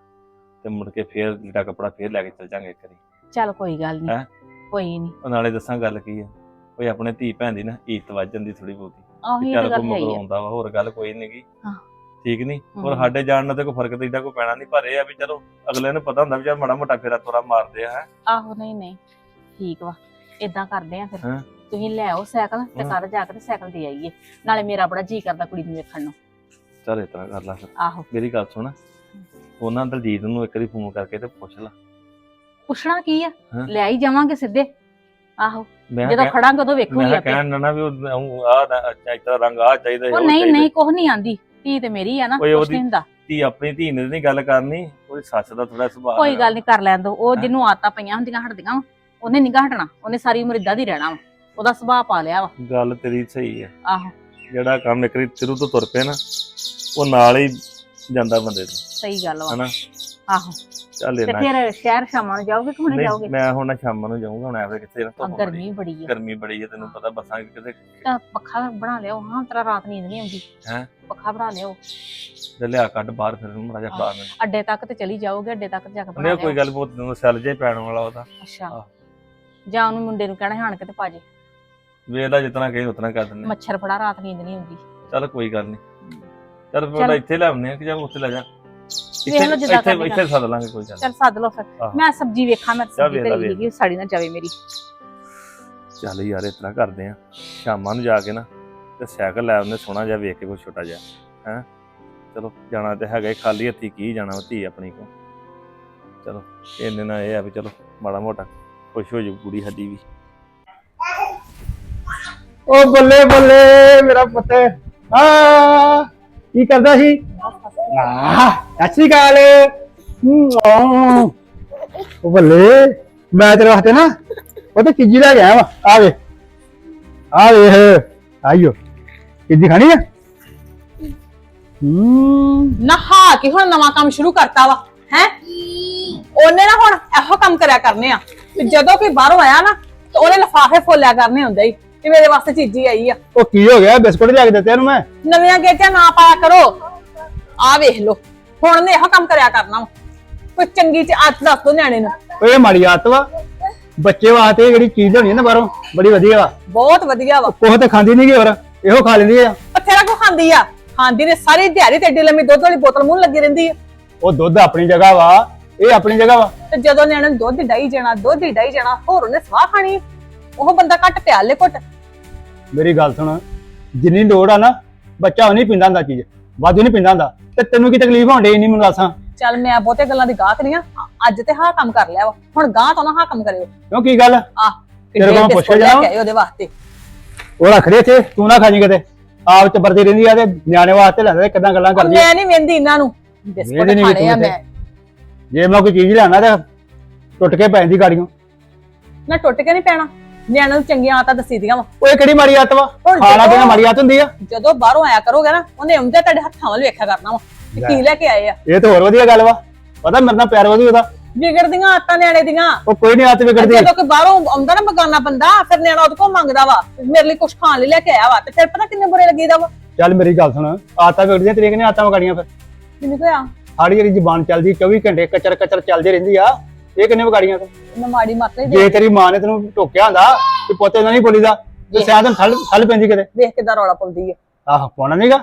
ਤੇ ਮੁੜ ਕੇ ਫੇਰ ਲੀੜਾ ਕੱਪੜਾ ਫੇਰ ਲੈ ਕੇ ਚੱਲ ਜਾਂਗੇ ਇੱਕ ਵਾਰੀ। ਚੱਲ ਕੋਈ ਗੱਲ ਨਹੀਂ ਹੈਂ? ਕੋਈ ਨਹੀਂ ਉਹ ਨਾਲੇ ਦੱਸਾਂ ਗੱਲ ਕੀ ਆ ਓਏ ਆਪਣੇ ਧੀ ਭੈਣ ਦੀ ਨਾ ਇੱਜ਼ਤ ਵੱਜ ਜਾਂਦੀ ਥੋੜੀ ਬਹੁਤੀ। ਆਹੋ ਤਾਂ ਗੱਲ ਕੋਈ ਹੈ ਮਗਰ ਹੀ ਆ। ਆਉਂਦਾ ਵਾ ਹੋਰ ਗੱਲ ਕੋਈ ਨਹੀਂਗੀ ਹਾਂ। ਠੀਕ ਨਹੀਂ ਔਰ। ਸਾਡੇ ਜਾਣ ਨਾਲ ਤੇ ਕੋਈ ਫ਼ਰਕ ਤੇ ਏਡਾ ਕੋਈ ਪੈਣਾ ਨਹੀਂ ਪਰ ਇਹ ਆ ਵੀ ਚਲੋ ਅਗਲੇ ਨੂੰ ਪਤਾ ਹੁੰਦਾ ਵੀ ਚੱਲ ਮਾੜਾ ਮੋਟਾ ਫੇਰਾ ਤੋਰਾ ਮਾਰਦੇ ਆ ਹੈਂ। ਆਹੋ ਨਹੀਂ ਨਹੀਂ ਠੀਕ ਵਾ ਇਦਾਂ ਕਰਦੇ ਆ ਫਿਰ। ਹਾਂ। ਤੁਸੀਂ ਲੈ ਆਓ ਸਾਈਕਲ ਤੇ ਹਾਂ। ਕੱਲ ਜਾ ਕੇ ਤੇ ਸਾਈਕਲ ਦੇ ਆਈਏ ਨਾਲੇ ਮੇਰਾ ਬੜਾ ਜੀ ਕਰਦਾ ਕੁੜੀ ਨੂੰ ਵੇਖਣ ਨੂੰ। ਚੱਲ ਇਸ ਤਰ੍ਹਾਂ ਕਰ ਲਾ ਫਿਰ। ਆਹੋ। ਮੇਰੀ ਗੱਲ ਸੁਣ। ਉਹਨਾਂ ਦਲਜੀਤ ਨੂੰ ਇੱਕ ਵਾਰੀ ਫੋਨ ਕਰਕੇ ਤੇ ਪੁੱਛ ਲਾ। ਪੁੱਛਣਾ ਕੀ ਆ? ਹਾਂ। ਲੈ ਹੀ ਜਾਵਾਂਗੇ ਸਿੱਧੇ। ਆਹੋ ਮੈਂ ਜਦੋਂ ਕਹਿ- ਖੜਾਂਗੇ ਉਦੋਂ ਮੈਂ ਵੇਖੂਗੀ ਆਪੇ। ਕਹਿਣ ਨਾ ਨਾ ਵੀ ਉਹ ਆ ਚਾਹੀਦਾ ਰੰਗ ਆ ਚਾਹੀਦਾ ਉਹ ਨਹੀਂ ਨਹੀਂ ਕੁਝ ਨਹੀਂ ਆਂਦੀ। ਧੀ ਤੇ ਮੇਰੀ ਆ ਨਾ ਓਏ ਕੁਛ ਉਹਦੀ- ਨਹੀਂ ਹੁੰਦਾ। ਧੀ ਆਪਣੀ ਧੀ ਨੇ ਨਹੀਂ ਗੱਲ ਕਰਨੀ ਉਹਦੀ ਸੱਸ ਦਾ ਥੋੜਾ ਸੁਭਾਅ ਕੋਈ ਹੈਗਾ। ਗੱਲ ਨਹੀਂ ਕਰ ਲੈਣ ਦੋ। ਉਹ? ਜਿਹਨੂੰ ਆਦਤਾਂ ਪਈਆਂ ਹੁੰਦੀਆਂ ਹਟਦੀਆਂ ਵਾ ਉਹਨੇ ਨਹੀਂ ਹਟਣਾ। ਉਹਨੇ ਸਾਰੀ ਉਮਰ ਇਦਾਂ ਦੀ ਰਹਿਣਾ ਵਾ। ਉਹਦਾ ਸੁਭਾਅ ਪਾ ਲਿਆ ਵਾ। ਗੱਲ ਤੇਰੀ ਸਹੀ ਹੈ। ਆਹੋ। ਜਿਹੜਾ ਕੰਮ ਇੱਕ ਵਾਰੀ ਸ਼ੁਰੂ ਤੋਂ ਤੁਰ ਪਿਆ ਨਾ ਉਹ ਨਾਲ ਹੀ ਜਾਂਦਾ ਬੰਦੇ ਤੋਂ ਸਹੀ ਗੱਲ ਵਾ। ਹਨਾ? ਆਹੋ। ਚੱਲ ਤੇ ਇਹਨਾਂ ਫਿਰ ਸ਼ਹਿਰ ਸ਼ਾਮਾਂ ਨੂੰ ਜਾਓਗੇ ਕਿ ਹੁਣੇ ਨਹੀਂ ਜਾਓਗੇ? ਮੈਂ ਹੁਣ ਸ਼ਾਮ ਨੂੰ ਜਾਊਂਗਾ ਹੁਣ ਐਵੇਂ ਕਿੱਥੇ ਨਾ ਆ, ਧੁੱਪ ਬੜੀ ਗਰਮੀ ਬੜੀ ਆ ਗਰਮੀ ਬੜੀ ਹੈ ਤੈਨੂੰ ਪਤਾ ਬੱਸਾਂ ਕਿਤੇ ਤਾਂ ਪੱਖਾ ਬਣਾ ਲਿਓ। ਹਾਂ ਤੇਰਾ ਰਾਤ ਨੀਂਦ ਨਹੀਂ ਆਉਂਦੀ। ਹੈਂ? ਪੱਖਾ ਬਣਾ ਲਿਓ ਤੇ ਲਿਆ ਕੱਢ ਬਾਹਰ ਫਿਰ ਨੂੰ ਮੜਾ ਜਾ ਖਾ ਮੈਨੂੰ ਅੱਡੇ ਤੱਕ ਤੇ ਚਲੀ ਜਾਓਗੇ ਅੱਡੇ ਤੱਕ ਜਾ ਕੇ ਬਣਾ ਨਹੀਂ ਲਿਓ ਕੋਈ ਗੱਲ ਬਹੁਤ ਸੈਲ ਜੇ ਪੈਣ ਵਾਲਾ ਉਹਦਾ ਅੱਛਾ। ਜਾਂ ਉਹਨੂੰ ਮੁੰਡੇ ਨੂੰ ਕਹਿਣਾ ਹਾਣ ਕੇ ਤੇ ਪਾਜੇ ਵੇਖ ਲੈ ਜਿਤਨਾ ਕਹੇ ਉਤਨਾ ਕਰ ਦਿੰਦੇ ਮੱਛਰ ਫੜਾ ਰਾਤ ਨੀਂਦ ਨਹੀਂ ਆਉਂਦੀ। ਚੱਲ ਕੋਈ ਗੱਲ ਨਹੀਂ। ਚੱਲ ਚੱਲ। ਫਿਰ ਇੱਥੇ ਲੈ ਆਉਂਦੇ ਆ ਕਿ ਜਾਂ ਉੱਥੇ ਲੈ ਜਾ। ਵੇਖ ਲਓ ਜਿੱਦਾਂ ਇੱਥੇ ਇੱਥੇ ਸੱਦ ਲਾਂਗੇ ਕੋਈ ਚੱਲ ਸੱਦ ਲਓ ਫਿਰ। ਆਹ। ਮੈਂ ਸਬਜ਼ੀ ਵੇਖਾਂ ਮੈਂ ਚੱਲ ਸਬਜ਼ੀ ਵੇਖ ਲਾ, ਵੇਖ ਸੜੀ ਨਾ ਜਾਵੇ ਮੇਰੀ। ਚੱਲ ਯਾਰ ਇਸ ਤਰ੍ਹਾਂ ਕਰਦੇ ਆ ਸ਼ਾਮਾਂ ਨੂੰ ਜਾ ਕੇ ਨਾ ਤੇ ਸਾਈਕਲ ਲੈ ਆਉਂਦੇ ਸੋਹਣਾ ਜਿਹਾ ਵੇਖ ਕੇ ਕੋਈ ਛੋਟਾ ਜਿਹਾ ਹੈ? ਚਲੋ ਜਾਣਾ ਤੇ ਹੈਗਾ ਹੀ ਖਾਲੀ ਹੱਥੀ ਕੀ ਜਾਣਾ ਵਾ ਧੀ ਆਪਣੀ ਕੋ ਚਲੋ ਇੰਨੇ ਨਾਲ ਇਹ ਆ ਵੀ ਚਲੋ ਮਾੜਾ ਮੋਟਾ ਖੁਸ਼ ਹੋ ਜੂ ਕੁੜੀ ਸਾਡੀ ਵੀ। ਓ ਬੱਲੇ ਬੱਲੇ ਮੇਰਾ ਪੁੱਤ। ਹਾਂ ਕੀ ਕਰਦਾ ਸੀ? ਆ ਅੱਛੀ ਗੱਲ ਓ ਬੱਲੇ ਮੈਂ ਤੇਰੇ ਵਾਸਤੇ ਨਾ ਉਹ ਤੇ ਚੀਜ਼ੀ ਲੈ ਕੇ ਆਇਆ ਵਾ। ਆ ਵੇ ਆ ਵੇਖ ਆਈਓ ਚੀਜ਼ੀ ਖਾਣੀ ਆ? ਹੂੰ। ਨਹਾ ਕੇ ਹੁਣ ਨਵਾਂ ਕੰਮ ਸ਼ੁਰੂ ਕਰਤਾ ਵਾ ਹੈ? ਉਹਨੇ ਨਾ ਹੁਣ ਇਹੋ ਕੰਮ ਕਰਿਆ ਕਰਨੇ ਆ। ਵੀ ਜਦੋਂ ਕੋਈ ਬਾਹਰੋਂ ਆਇਆ ਨਾ ਤੇ ਉਹਨੇ ਲਫਾਫੇ ਫੋਲਿਆ ਕਰਨੇ ਹੁੰਦੇ ਹੀ ਕਿ ਮੇਰੇ ਵਾਸਤੇ ਚੀਜ਼ੀ ਆਈ ਆ। ਉਹ ਕੀ ਹੋ ਗਿਆ? ਬਿਸਕੁਟ ਲਿਆ ਕੇ ਦਿੱਤੇ ਇਹਨੂੰ ਮੈਂ? ਨਵੀਆਂ ਗੇਟਾਂ ਨਾ ਪਾਇਆ ਕਰੋ। ਆ ਵੇਖ ਲੋ ਹੁਣ ਨੇ ਇਹੋ ਕੰਮ ਕਰਿਆ ਕਰਨਾ ਵਾ। ਕੋਈ ਚੰਗੀ ਚ ਆਦਤ ਦੱਸ ਦੋ ਨਿਆਣੇ ਨੂੰ। ਓਏ ਮਾੜੀ ਆਦਤ ਵਾ। ਬੱਚੇ ਵਾਸਤੇ ਜਿਹੜੀ ਚੀਜ਼ ਹੋਣੀ ਹੈ ਨਾ ਬਾਹਰੋਂ ਬੜੀ ਵਧੀਆ ਵਾ। ਬਹੁਤ ਵਧੀਆ ਵਾ। ਕੋਹ ਤੇ ਖਾਂਦੀ ਨਹੀਂ ਗੀ ਹੋਰ। ਇਹੋ ਖਾ ਲੈਂਦੀ ਆ। ਬਥੇਰਾ ਕੋ ਖਾਂਦੀ ਆ। ਖਾਂਦੀ ਨੇ ਸਾਰੀ ਦਿਹਾੜੀ ਤੇ ਏਡੀ ਲੰਮੀ ਦੁੱਧ ਵਾਲੀ ਬੋਤਲ ਮੂੰਹ ਲੱਗੀ ਰਹਿੰਦੀ ਆ। ਉਹ ਦੁੱਧ ਆਪਣੀ ਜਗ੍ਹਾ ਵਾ ਇਹ ਆਪਣੀ ਜਗ੍ਹਾ ਵਾ। ਤੇ ਜਦੋਂ ਨਿਆਣੇ ਨੂੰ ਦੁੱਧ ਡਾਈ ਜਾਣਾ ਦੁੱਧ ਡਾਈ ਜਾਣਾ ਹੋਰ ਉਹਨੇ ਸਵਾਹ ਖਾਣੀ ਉਹ ਬੰਦਾ ਘੱਟ ਪਿਆਲੇ ਘੁੱਟ। ਮੇਰੀ ਗੱਲ ਸੁਣ ਜਿੰਨੀ ਲੋੜ ਆ ਨਾ ਬੱਚਾ ਉਹ ਨਹੀਂ ਪੀਂਦਾ ਹੁੰਦਾ ਚੀਜ਼ ਵਾਧੂ ਨਹੀਂ ਪੀਂਦਾ ਹੁੰਦਾ। ਤੇ ਤੈਨੂੰ ਕੀ ਤਕਲੀਫ ਹੋਣ ਡਈ ਇੰਨੀ ਮੈਨੂੰ ਦੱਸਾਂ ਚੱਲ ਮੈਂ ਬਹੁਤੇ ਗੱਲਾਂ ਦੀ ਗਾਹਕ ਨਹੀਂ ਆ। ਅੱਜ ਤੇ ਹਾਂ ਕੰਮ ਕਰ ਲਿਆ ਵਾ। ਹੁਣ ਗਾਹ ਤੋਂ ਨਾ ਹਾਂ ਕੰਮ ਕਰਿਓ। ਕਿਉਂ ਕੀ ਗੱਲ? ਆਹ ਤੇਰੇ ਕੋਲ ਪੁੱਛ ਕੇ ਜਾਵਾਂ? ਉਹਦੇ ਵਾਸਤੇ। ਉਹ ਰੱਖ ਦੇ ਇੱਥੇ ਤੂੰ ਨਾ ਖਾਜੀ ਕਿਤੇ। ਆਪ ਚਬਰਦੀ ਰਹਿੰਦੀ ਆ ਤੇ ਨਿਆਣੇ ਵਾਸਤੇ ਲੈਂਦੇ ਕਿਦਾਂ ਗੱਲਾਂ ਉਹ ਕਰਦੀ ਆ। ਮੈਂ ਨਹੀਂ ਵੇਂਦੀ ਇਹਨਾਂ ਨੂੰ। ਬਿਸਕੁਟ ਵੇਂਹਦੀ ਨੀ ਖਾਣੇ ਆ ਤੂੰ ਮੈਂ। ਜੇ ਮੈਂ ਕੋਈ ਚੀਜ਼ ਲੈਣਾ ਤੇ ਟੁੱਟ ਕੇ ਪੈ ਜਾਂਦੀ ਗਾੜੀਆਂ। ਨਾ ਟੁੱਟ ਕੇ ਨਹੀਂ ਪੈਣਾ। ਨਿਆਣਿਆਂ ਨੂੰ ਚੰਗੀਆਂ ਆਦਤਾਂ ਦੱਸੀ ਦੀਆਂ ਵਾ। ਓਏ ਕਿਹੜੀ ਮਾੜੀ ਆਤ ਵਾ? ਹੁਣ ਖਾਣਾ ਜਦੋਂ- ਪੀਣਾ ਮਾੜੀ ਆਤ ਹੁੰਦੀ ਆ। ਜਦੋਂ ਬਾਹਰੋਂ ਆਇਆ ਕਰੋਗੇ ਨਾ ਉਹਨੇ ਆਉਂਦੇ ਤੁਹਾਡੇ ਹੱਥਾਂ ਵੱਲ ਵੇਖਿਆ ਕਰਨਾ ਵਾ ਕਿ ਕੀ ਲੈ ਕੇ ਆਏ ਆ। ਇਹ ਤਾਂ ਹੋਰ ਵਧੀਆ ਗੱਲ ਵਾ। ਪਤਾ ਮੇਰੇ ਨਾਲ ਪਿਆਰ ਵਧੂ ਉਹਦਾ। ਵਿਗੜਦੀਆਂ ਆਦਤਾਂ ਨਿਆਣੇ ਦੀਆਂ। ਉਹ ਕੋਈ ਨਹੀਂ ਆਤ ਵਿਗੜਦੀ। ਜਦੋਂ ਕੋਈ ਬਾਹਰੋਂ ਆਉਂਦਾ ਨਾ ਬਗਾਨਾ ਬੰਦਾ ਫਿਰ ਨਿਆਣਾ ਉਹਦੇ ਕੋਲ ਮੰਗਦਾ ਵਾ ਮੇਰੇ ਲਈ ਕੁਝ ਖਾਣ ਲਈ ਲੈ ਕੇ ਆਇਆ ਵਾ ਤੇ ਫਿਰ ਪਤਾ ਕਿੰਨੇ ਬੁਰੇ ਲੱਗੀਦਾ ਵਾ। ਚੱਲ ਮੇਰੀ ਗੱਲ ਸੁਣ ਆਤਾਂ ਵਿਗੜਦੀਆਂ ਤੇਰੀਆਂ ਕਿਨੇ ਆਤਾਂ ਵਿਗਾੜੀਆਂ ਫਿਰ? ਮੈਨੂੰ ਕਿਹਾ ਸਾਡੀ ਜਿਹੜੀ ਜ਼ੁਬਾਨ ਚੱਲਦੀ 24 ਘੰਟੇ ਕਚਰ ਕਚਰ ਚੱਲਦੀ ਰਹਿੰਦੀ ਆ ਇਹ ਕਿੰਨੇ ਵਿਗਾੜੀਆਂ ਤੂੰ ਮੈਂ ਮਾੜੀ ਮੱਤ ਲਈ ਜੇ ਤੇਰੀ ਮਾਂ ਨੇ ਤੈਨੂੰ ਟੋਕਿਆ ਹੁੰਦਾ ਕਿ ਪੁੱਤ ਇਹਨਾਂ ਨਹੀਂ ਬੋਲੀਦਾ ਤੇ ਸ਼ਾਇਦ ਥਲ ਥਲ ਪੈਂਦੀ ਕਿਤੇ। ਵੇਖ ਕਿਦਾਂ ਰੌਲਾ ਪਾਉਂਦੀ ਆ। ਆਹ ਪਾਉਣਾ ਨਹੀਂਗਾ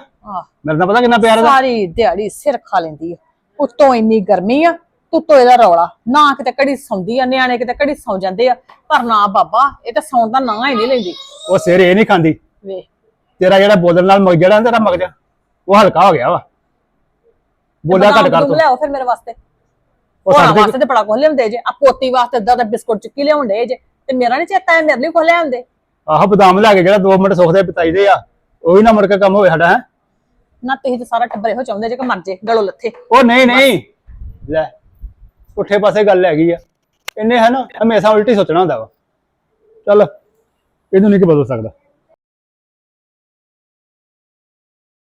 ਮੇਰੇ ਨਾਲ ਪਤਾ ਕਿੰਨਾ ਪਿਆਰ ਦਾ ਸਾਰੀ ਦਿਹਾੜੀ ਸਿਰ ਖਾ ਲੈਂਦੀ ਆ। ਉੱਤੋਂ ਇੰਨੀ ਗਰਮੀ ਆ ਉੱਤੋਂ ਇਹਦਾ ਰੌਲਾ। ਨਾ ਕਿਤੇ ਘੜੀ ਸੌਂਦੀ ਆ ਨਿਆਣੇ ਕਿਤੇ ਘੜੀ ਸੌਂ ਜਾਂਦੇ ਆ। ਪਰ ਨਾ ਬਾਬਾ ਇਹ ਤਾਂ ਸੌਣ ਦਾ ਨਾਂ ਹੀ ਨਹੀਂ ਲੈਂਦੀ। ਉਹ ਸਿਰ ਇਹ ਨਹੀਂ ਖਾਂਦੀ। ਵੇਖ। ਤੇਰਾ ਜਿਹੜਾ ਬੋਲਣ ਨਾਲ ਮਗ ਜਿਹੜਾ ਤੇਰਾ ਮਗਜ। ਉਹ ਹਲਕਾ ਹੋ ਗਿਆ ਵਾ। ਬੋਲਿਆ ਘੱਟ ਕਰ ਤੂੰ। ਲਿਆਓ ਫਿਰ ਮੇਰੇ ਵਾਸਤੇ। ਉਹ ਸਾਡੇ ਵਾਸਤੇ ਤੇ ਬੜਾ ਕੁਝ ਲਿਆਉਂਦੇ ਜੇ। ਆ ਪੋਤੀ ਵਾਸਤੇ ਦਾ ਬਿਸਕੁਟ ਚੁੱਕੀ ਲਿਆਉਂਦੇ ਜੇ? ਤੇ ਮੇਰਾ ਨਹੀਂ ਚੇਤਾ ਹੈ ਮੇਰੇ ਲਈ ਕੁਝ ਲਿਆਉਂਦੇ। ਆਹ ਬਦਾਮ ਲੈ ਕੇ ਜਿਹੜਾ 2 ਮਿੰਟ ਸੁੱਖ ਦੇ ਬਿਤਾਈਦੇ ਆ। ਉਹ ਵੀ ਨਾ ਮੁੜ ਕੇ ਕੰਮ ਹੋਵੇ ਸਾਡਾ ਹੈ। ਨਾ ਤੁਸੀਂ ਤੇ ਸਾਰਾ ਟੱਬਰ ਇਹੋ ਚਾਹੁੰਦੇ ਜੇ ਕਿ ਮਰ ਜੇ ਗਲੋਂ ਲੱਥੇ। ਉਹ ਨਹੀਂ ਨਹੀਂ। ਲੈ। ਪੁੱਠੇ ਪਾਸੇ ਗੱਲ ਹੈਗੀ ਆ। ਇਹਨੇ ਹੈ ਨਾ ਹਮੇਸ਼ਾ ਉਲਟੀ ਸੋਚਣਾ ਹੁੰਦਾ ਵਾ। ਚੱਲ, ਇਹਨੂੰ ਨਹੀਂ ਕਿ ਬਦਲ ਸਕਦਾ।